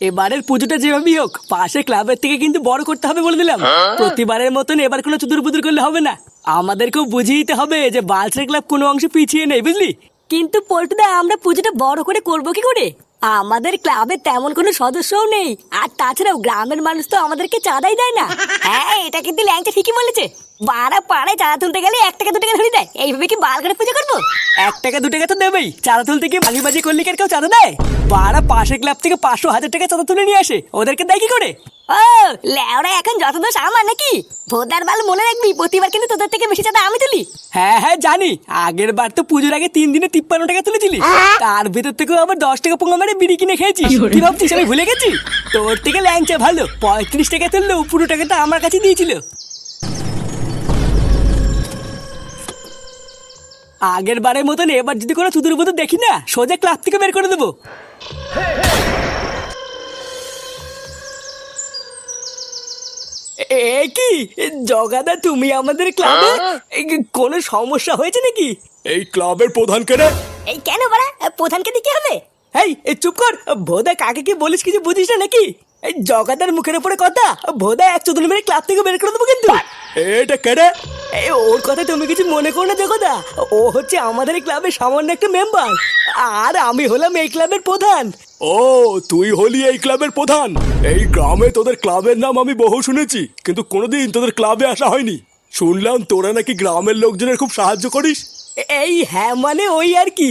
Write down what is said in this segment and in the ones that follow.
এবারের পুজোটা যেভাবেই হোক পাশে ক্লাবের থেকে কিন্তু বড় করতে হবে বলে দিলাম। প্রতিবারের মতন এবার কোনো চুদুর বুদুর করলে হবে না। আমাদেরকেও বুঝিয়ে দিতে হবে যে বালসের ক্লাব কোনো অংশে পিছিয়ে নেই বুঝলি? কিন্তু পল্টুদা আমরা পুজোটা বড় করে করব কি করে? আমাদের ক্লাবে তেমন কোনো সদস্যও নেই। আর তাছাড়াও গ্রামের মানুষ তো আমাদেরকে চাঁদাই দেয় না। হ্যাঁ এটা কিন্তু ল্যাংচা ঠিকই বলেছে। বারা পাড়ায় চাঁদা তুলতে গেলে এক টাকা দু টাকা ধরে দেয়। এইভাবে কি বাল করে পুজো করব? এক টাকা দু টাকা তো দেবেই। চাঁদা তুলতে গিয়ে বাজি বাজি করলে কি আর কেউ চাঁদা দেয়? বারা পাশের ক্লাব থেকে পাঁচশো হাজার টাকা চাঁদা তুলে নিয়ে আসে। ওদেরকে দেয় কি করে? ও ল্যাওড়া এখন যত দোষ আমার নাকি? ভোদার বাল মনে রাখবি প্রতিবার কিন্তু তোদের থেকে বেশি চাঁদা আমি তুলি। হ্যাঁ হ্যাঁ জানি। আগের বার তো পুজোর আগে তিন দিনে তিপ্পান্ন টাকা তুলেছিলি। তার ভিতর থেকেও আবার দশ টাকা পোঙা মেরে বিড়ি কিনে খেয়েছি কি ভাবছিস আমি ভুলে গেছি? তোর থেকে ল্যাংচা ভালো পঁয়ত্রিশ টাকা তুললেও পুরো টাকাটা আমার কাছে দিয়েছিল। আগের বারের মতন এবার যদি কোনো চুদুর বুদুর দেখি না সোজা ক্লাব থেকে বের করে দেবো। এ কি? জগাদা তুমি আমাদের ক্লাবে এ, কোনো সমস্যা হয়েছে নাকি? এই ক্লাবের প্রধান কে রে? এই কেন বাড়া? প্রধানকে দিতে হবে? এই এ চুপ কর। ভোদা কাকে কি বলিস কিছু বুঝিস না নাকি? এই জগাদার মুখের উপরে কথা? ভোদা এক চোদন মেরে ক্লাব থেকে বের করে দেবো কিন্তু। এটা কে রে এই ওর কথা তুমি কিছু মনে করো না জগদা। ও হচ্ছে আমাদের এই ক্লাবের সামান্য একটা মেম্বার আর আমি হলাম এই ক্লাবের প্রধান। ও তুই হলি এই ক্লাবের প্রধান। এই গ্রামে তোদের ক্লাবের নাম আমি বহু শুনেছি কিন্তু কোনোদিন তোদের ক্লাবে আসা হয়নি। শুনলাম তোরা নাকি গ্রামের লোকজনের খুব সাহায্য করিস। এই হ্যাঁ মানে ওই আর কি।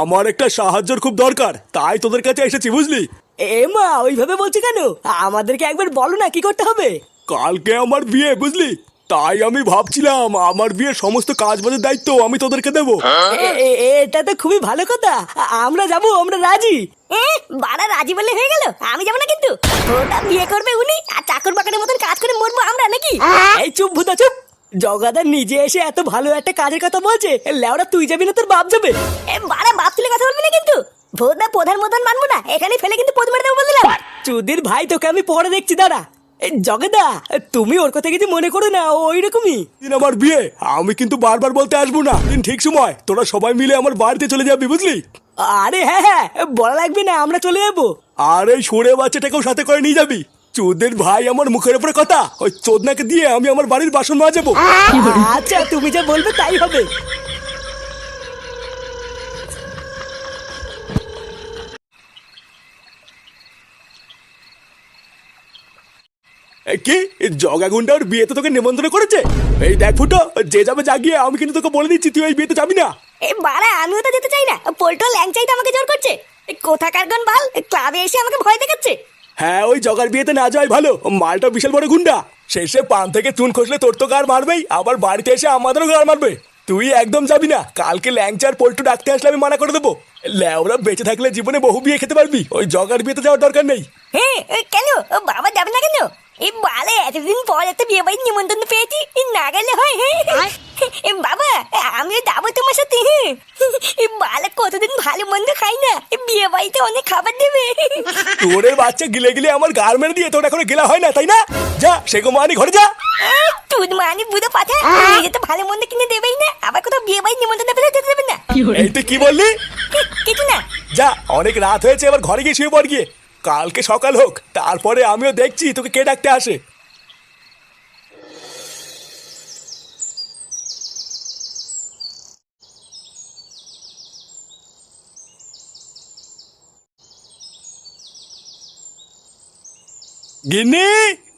আমার একটা সাহায্যর খুব দরকার তাই তোদের কাছে এসেছি বুঝলি? এ মা ওইভাবে বলছে কেন? আমাদেরকে একবার বলো না কি করতে হবে? কালকে আমার বিয়ে বুঝলি? তাই আমি ভাবছিলাম আমার বিয়ের সমস্ত কাজ বাজের দায়িত্ব আমি তোদেরকে দেবো। এ- এ- এটা তো খুবই ভালো কথা। আমরা যাব আমরা রাজি। এ বাড়া রাজি বলে হয়ে গেল আমি যাব না কিন্তু। ওটা বিয়ে করবে উনি আর চাকর বাকরের মতন কাজ করে মরবো আমরা নাকি? এই চুপ ভূতা চুপ। জগাদার নিজে এসে এত ভালো একটা কাজের কথা বলছে লেওরা তুই যাবি না তোর বাপ যাবে। এ বাড়া বাপ তুলে কথা বলবি না কিন্তু? ভোদা প্রধান মতন মানবো না? এখানে ফেলে কিন্তু পদ মেরে দেবো বললাম চুদির ভাই তোকে আমি পরে দেখছি দাঁড়া। এই জগদা তুমি ওর কথা কিছু মনে করো না ওই রকমই দিন আমার বিয়ে আমি কিন্তু বারবার বলতে আসব না। দিন ঠিক সময় তোরা সবাই মিলে আমার বাড়িতে চলে যাবি বুঝলি? আরে হ্যাঁ হ্যাঁ বলা লাগবে না আমরা চলে যাব। আর এই সরে বাচ্চাটাকেও সাথে করে নিয়ে যাবি। চোদের ভাই আমার মুখের উপরে কথা ওই চোদনাকে দিয়ে আমি আমার বাড়ির বাসন মাজাবো। আচ্ছা তুমি যা বলবে তাই হবে এ কি? জগাগুন্ডা ওর বিয়েতে তোকে নিমন্ত্রণ করেছে? এই দেখ ফুটো যে যাবে জাগিয়ে আমি কিন্তু তোকে বলে দিচ্ছি তুই ওই বিয়েতে যাবি না। এ বাড়া আমিও তো যেতে চাই না। পোল্টো ল্যাংচাই তো আমাকে জোর করছে। কোথাকার গন বাল? ক্লাবে এসে আমাকে ভয় দেখাচ্ছে। হ্যাঁ ওই জগার বিয়েতে না যাওয়াই ভালো। মালটা বিশাল বড় গুন্ডা। শেষে পান থেকে চুন খসলে তোর তো গার মারবেই আবার বাড়িতে এসে আমাদেরও গার মারবে। তুই একদম যাবি না। কালকে ল্যাংচার পল্টু ডাকতে আসলে আমি মানা করে দেবো। ল্যাওরা বেঁচে থাকলে জীবনে বহু বিয়ে খেতে পারবি। ওই জগার বিয়েতে যাওয়ার দরকার নেই। হ্যাঁ কেন ও বাবা যাবে না কেন এই বালে এতদিন পর একটা বিয়ে বাড়ির নিমন্ত্রণ পেয়েছি এ, না গেলে হয় হ্যাঁ এ, বাবা আমিও যাব তোমার সাথে হ্যাঁ এই বালে কতদিন ভালো মন্দ খাই না এ, বিয়ে বাড়িতে অনেক খাবার দেবে তোরের বাচ্চা গিলে গিলে আমার গার মেরে দিয়ে তোর এখন গেলা হয় না তাই না? যা সেগো মানি ঘরে যা। তুই মানি বুধো পাঠা নিজে তো ভালো মন্দ কিনে দেবেই না আবার কোথাও বিয়ে বাড়ি নিমন্ত্রণ দেবে যেতে দেবে না। এই তুই কি বললি? কিছু না। যা অনেক রাত হয়েছে এবার ঘরে গিয়ে শুয়ে পড় গিয়ে। কালকে সকাল হোক তারপরে আমিও দেখছি তোকে কে ডাকতে আসে। গিন্নি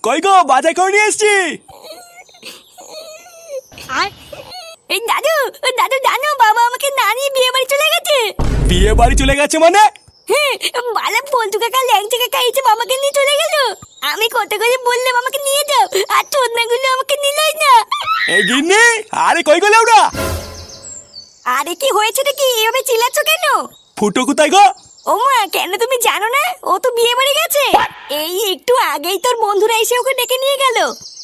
কই গো বাজার করে নিয়ে এসছি। এই দাদু দাদু জানো বাবা আমাকে না নিয়ে বিয়ে বাড়ি চলে গেছে। বিয়ে বাড়ি চলে গেছে মানে? হ্যাঁ বালা পল্টু কাকা ল্যাংচা কাকা এসে বাবাকে নিয়ে চলে গেল। আমি কত করে বললাম আমাকে নিয়ে যাও আর চোদনাগুলো আমাকে নিলই না। এই গিন্নি আরে কই গেলে ওরা? আরে কি হয়েছে কি এভাবে চিল্লাচ্ছ কেন? ফুটো কোথায় গো? ও মা কেন তুমি জানো না? ও তো বিয়ে বাড়ি গেছে। এই একটু আগেই তোর বন্ধুরা এসে ওকে ডেকে নিয়ে গেল।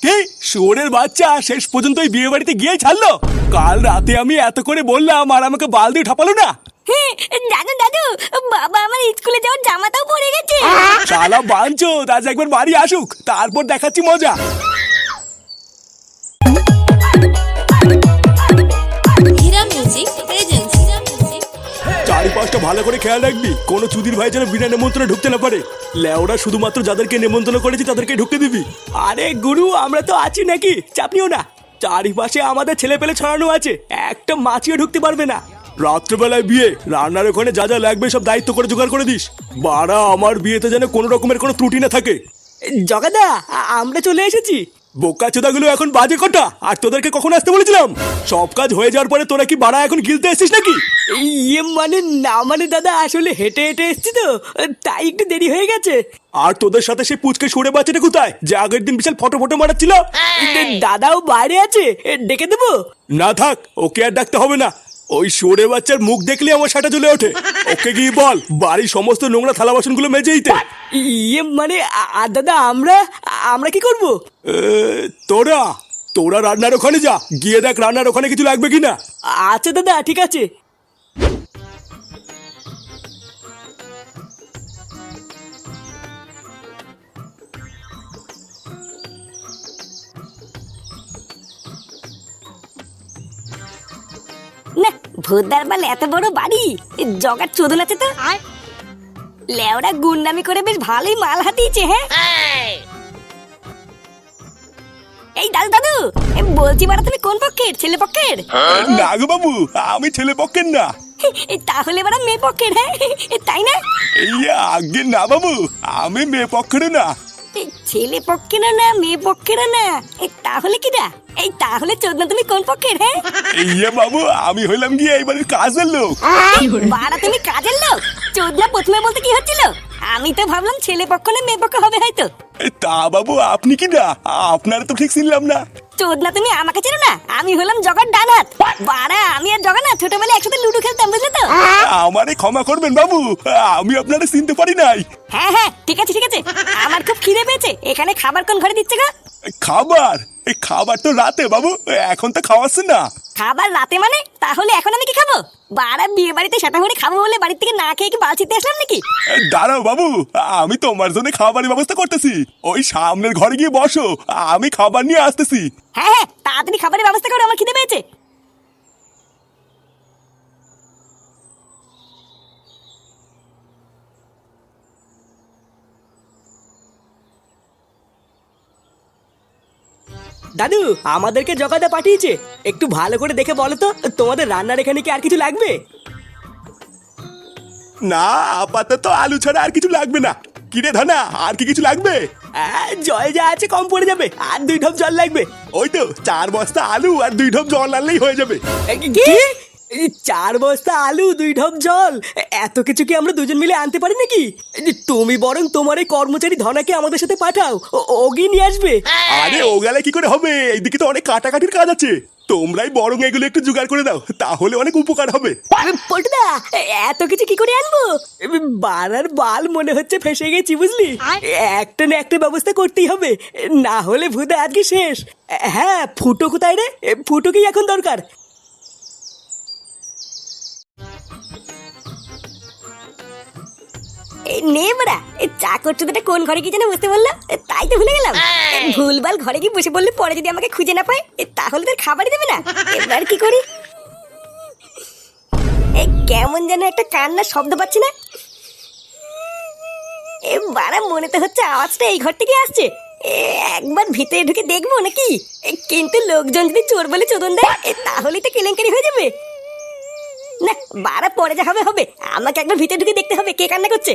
কি? শুয়োরের বাচ্চা শেষ পর্যন্ত ওই বিয়ে বাড়িতে গিয়ে ছাড়লো? কাল রাতে আমি এত করে বললাম আর আমাকে বাল দিয়ে ঠাপালো না। হ্যাঁ জানো দাদু বাবা আমার স্কুলে যাওয়ার জামাটাও পরে গেছে। শালা বাঞ্চো আজ একবার বাড়ি আসুক তারপর দেখাচ্ছি মজা। হীরা মিউজিক চারিপাশটা ভালো করে খেয়াল রাখবি। কোনো চুদির ভাই যেন বিনা নেমন্ত্রণে ঢুকতে না পারে। লেওরা শুধুমাত্র যাদেরকে নেমন্ত্রণ করেছি তাদেরকে ঢুকতে দিবি। আরে গুরু আমরা তো আছি নাকি? চাপনিও না। চারিপাশে আমাদের ছেলে পেলে ছড়ানো আছে। একটা মাছিও ঢুকতে পারবে না। রাত্রেবেলায় বিয়ে রান্নার ওখানে যা যা লাগবে সব দায়িত্ব করে জোগাড় করে দিস। বাড়া আমার বিয়েতে যেন কোনো রকমের কোনো ত্রুটি না থাকে। জগাদা আমরা চলে এসেছি। বোকা চোদাগুলো এখন বাজে কটা? আর তোদেরকে কখন আসতে বলেছিলাম? সব কাজ হয়ে যাওয়ার পরে তোরা কি বাড়া এখন গিলতে এসেছিস নাকি? ইয়ে মানে না মানে দাদা আসলে হেঁটে হেঁটে এসছি তো তাই একটু দেরি হয়ে গেছে। আর তোদের সাথে সেই পুচকে সরে বাচ্চাটা কোথায়? যে আগের দিন বিশাল ফটো ফটো মারাচ্ছিল? দাদাও বাইরে আছে ডেকে দেবো? না থাক ওকে আর ডাকতে হবে না। ওই সোরে বাচ্চার মুখ দেখলে আমার সাটা চলে ওঠে। ওকে গিয়ে বল বাড়ির সমস্ত নোংরা থালা বাসনগুলো মেজে দিতে। ইয়ে মানে আর দাদা আমরা আমরা কি করব? তোরা তোরা রান্নার ওখানে যা গিয়ে দেখ রান্নার ওখানে কিছু লাগবে কিনা। আচ্ছা দাদা ঠিক আছে। না ভূতদার বাল এত বড় বাড়ি? জগার চোদন আছে তো? লেওরা গুন্ডামি করে বেশ ভালোই মাল হাতিয়েছে হ্যাঁ? এই! দাদু দাদু এ, বলছি বাড়া তুমি কোন পক্ষের? ছেলে পক্ষের? না গো বাবু আমি ছেলে পক্ষের না। এ, তাহলে বাড়া মেয়ে পক্ষের হ্যাঁ? তাই না? এই আগে না বাবু আমি মেয়ে পক্ষের না। ছেলে পক্ষের না মেয়ে পক্ষের না? এ, তাহলে কি না এই তাহলে চোদনা তুমি কোন পক্ষের হ্যাঁ? ইয়ে বাবু আমি হইলাম গিয়ে এই বাড়ির কাজের লোক। বাড়া তুমি কাজের লোক? চোদনা প্রথমে বলতে কি হচ্ছিল? আমি তো ভাবলাম ছেলে পক্ষ না মেয়ে পক্ষ হবে হয়তো। তা বাবু আপনি কি না আপনার তো ঠিক চিনলাম না। চোদনা তুমি আমাকে চেনো না? আমি হলাম জগার ডানাত বাড়া আমি আর জগা না ছোটবেলায় একসাথে লুডো খেলতাম বুঝলে তো? আমারে ক্ষমা করবেন বাবু আমি আপনারা চিনতে পারি নাই। হ্যাঁ হ্যাঁ ঠিক আছে ঠিক আছে। আমার খুব খিদে পেয়েছে এখানে খাবার কোন ঘরে দিচ্ছে গো? খাবার এই খাবার তো রাতে বাবু এখন তো খাওয়াস না। খাবার রাতে মানে? তাহলে এখন আমি কি খাব? বারা বিয়ে বাড়িতে সেটা করে খাব বলে বাড়ির থেকে না খেয়ে কি বালছিতে আসলাম নাকি? দাঁড়াও বাবু আমি তোমার জন্য খাবারের ব্যবস্থা করতেছি। ওই সামনের ঘরে গিয়ে বসো আমি খাবার নিয়ে আসতেছি। হ্যাঁ হ্যাঁ তাড়াতাড়ি খাবারের ব্যবস্থা করো আমার খিদে পেয়েছে। দাদু আমাদেরকে জগাদা পাঠিয়েছে। একটু ভালো করে দেখে বলো তো তোমাদের রান্নার এখানে কি আর কিছু লাগবে? না আপাতত আলু ছাড়া আর কিছু লাগবে না। কিরে ধানা আর কি কিছু লাগবে? জল যা আছে কম পড়ে যাবে আর দুই ঢপ জল লাগবে। ওই তো চার বস্তা আলু আর দুই ঢপ জল আনলেই হয়ে যাবে। কি? এই চার বস্তা আলু দুই ঢপ জল। এত কিছু কি আমরা দুজন মিলে আনতে পারি নাকি? তুমি বরং তোমার এই কর্মচারী ধনাকে আমাদের সাথে পাঠাও। ওগি নিয়ে আসবে। আরে ও গেলে কি করে হবে? এইদিকে তো অনেক কাটাকাটির কাজ আছে। তোমরাই বরং এগুলো একটু জোগাড় করে দাও। তাহলে অনেক উপকার হবে। পল্টুদা এত কিছু কি করে আনব? বাড়ার বাল মনে হচ্ছে ফেসে গেছি বুঝলি? একটা না একটা ব্যবস্থা করতেই হবে। না হলে ভূতে আজকে শেষ। হ্যাঁ ফুটো কোথায় রে? ফুটোকেই এখন দরকার? এই নে বড়া। এই চা করছ তো কোন ঘরে কি যেন বুঝতে বলল এ, তাই তো ভুলে গেলাম। ভুলভাল ঘরে গিয়ে বসে বললে পরে যদি আমাকে খুঁজে না পায় এ, তাহলে তোর খাবারই দেবে না। এবার কি করি? কেমন যেন একটা কান্নার শব্দ পাচ্ছি না। এ বাড়া মনে তো হচ্ছে আওয়াজটা এই ঘর থেকে আসছে। একবার ভিতরে ঢুকে দেখব নাকি? কিন্তু লোকজন যদি চোর বলে চোদন দেয় এ, তাহলেই তো কেলেঙ্কারি হয়ে যাবে। না বাড়া পরে যা হবে হবে। আমাকে একবার ভিতরে ঢুকে দেখতে হবে কে কান্না করছে।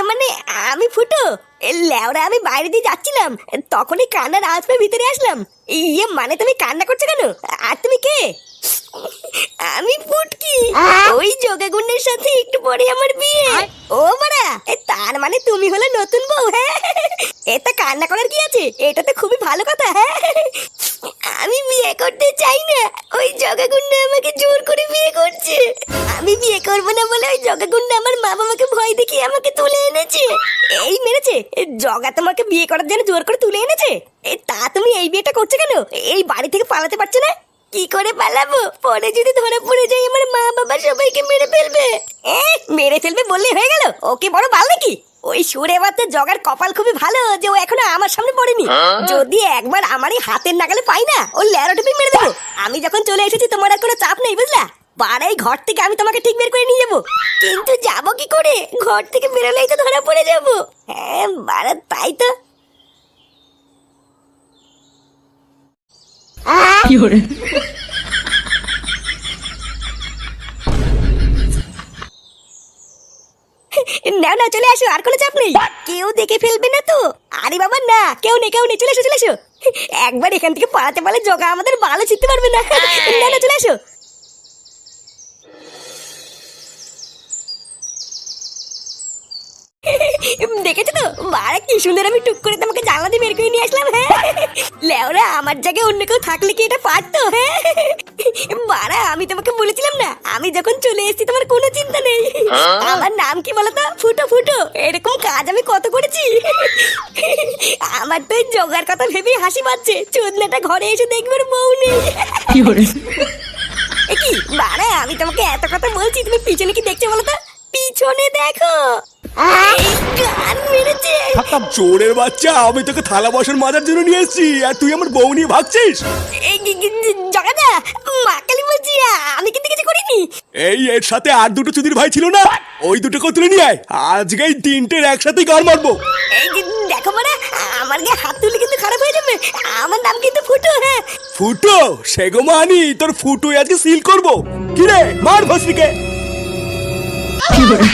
ইয়ে মানে আমি ফুটো। এ ল্যাওরা আমি বাইরে দিয়ে যাচ্ছিলাম। তখনই কান্নার আওয়াজ পেয়ে ভিতরে আসলাম। ইয়ে মানে তুমি কান্না করছ কেন? আর তুমি কে? আমি ফুটকি। ওই যোগাগুন্ডের সাথে একটু পরে আমার বিয়ে। ও এ তার মানে তুমি হলে নতুন বউ হ্যাঁ? এটা কান্না করার কি আছে? এটা তো খুবই ভালো কথা হ্যাঁ? আমি বিয়ে করতে চাই না। ওই জগাগুন্ডা আমাকে জোর করে বিয়ে করছে। আমি বিয়ে করব না বলে ওই জগাগুন্ডা আমার মা বাবাকে ভয় দেখিয়ে আমাকে তুলে এনেছে। এই মেরেছে জগা তোমাকে বিয়ে করার জন্য জোর করে তুলে এনেছে। তা তুমি এই বিয়েটা করছ কেন? এই বাড়ি থেকে পালাতে পারছ না? কি করে পালাবো? পরে যদি ধরে পড়ে যাই আমার মা বাবা সবাইকে মেরে ফেলবে। মেরে ফেলবে বললে হয়ে গেল। ওকে বড় বাল নাকি? ওই সুরে বাতে জগার কপাল খুবই ভালো যে ও এখনও আমার সামনে পড়েনি। যদি একবার আমার এই হাতের নাগালে পাই না ও ল্যারো টিপে মেরে দেবো। আমি যখন চলে এসেছি তোমার আর কোনো চাপ নেই বুঝলা? পাড়াই ঘর থেকে আমি তোমাকে ঠিক বের করে নিয়ে যাব। কিন্তু যাব কি করে? ঘর থেকে বেরোলেই তো ধরা পড়ে যাব। হ্যাঁ বাড়া তাই তো। না চলে আসো আর কোনো চাপ নেই। কেউ দেখে ফেলবে না তো। আরে বাবা না কেউ নেই কেউ নেই চলে এসো চলে এসো। একবার এখান থেকে পালাতে পারলে জগা আমাদের ভালো চিনতে পারবে না। না না চলে আসো। দেখেছ তো? বাড়া কি সুন্দর আমি টুক করে তোমাকে জানলা দিয়ে বের করে নিয়ে আসলাম হ্যাঁ লেওরা আমার জায়গায় অন্য কেউ থাকলে কি এটা পারতো? হ্যাঁ বাড়া আমি তোমাকে বলেছিলাম না আমি যখন চলে এসেছি তোমার কোনো চিন্তা নেই। আমার নাম কি বলতো? ফুটো ফুটো এরকম কাজ আমি কত করেছি? আমার তো এই জোগার কথা ভেবেই হাসি পাচ্ছে। চোদনাটা ঘরে এসে দেখবে বউ নেই। কি বাড়া আমি তোমাকে এত কথা বলছি তুমি পিছনে কি দেখছ বলো তো পিছনে দেখো। গান মেরেছে। চোরের বাচ্চা আমি তোকে থালা বাসন মাজার জন্য নিয়ে এসেছি আর তুই আমার বউ নিয়ে ভাগছিস? জগাদা মা কালী বলছি আমি কিন্তু কিছু করিনি। এই এর সাথে আর দুটো চুদির ভাই ছিল না? ওই দুটোকে তুলে নিয়ে আয় আজকে এই তিনটের একসাথেই গান মারবো। এই দেখো মানে আমার গায়ে হাত তুলে কিন্তু খারাপ হয়ে যাবে। আমার নাম কিন্তু ফুটো হ্যাঁ। ফুটো? সেগো মানি তোর ফুটো আজকে সিল করব। কিরে মার ভসরিকে কি করে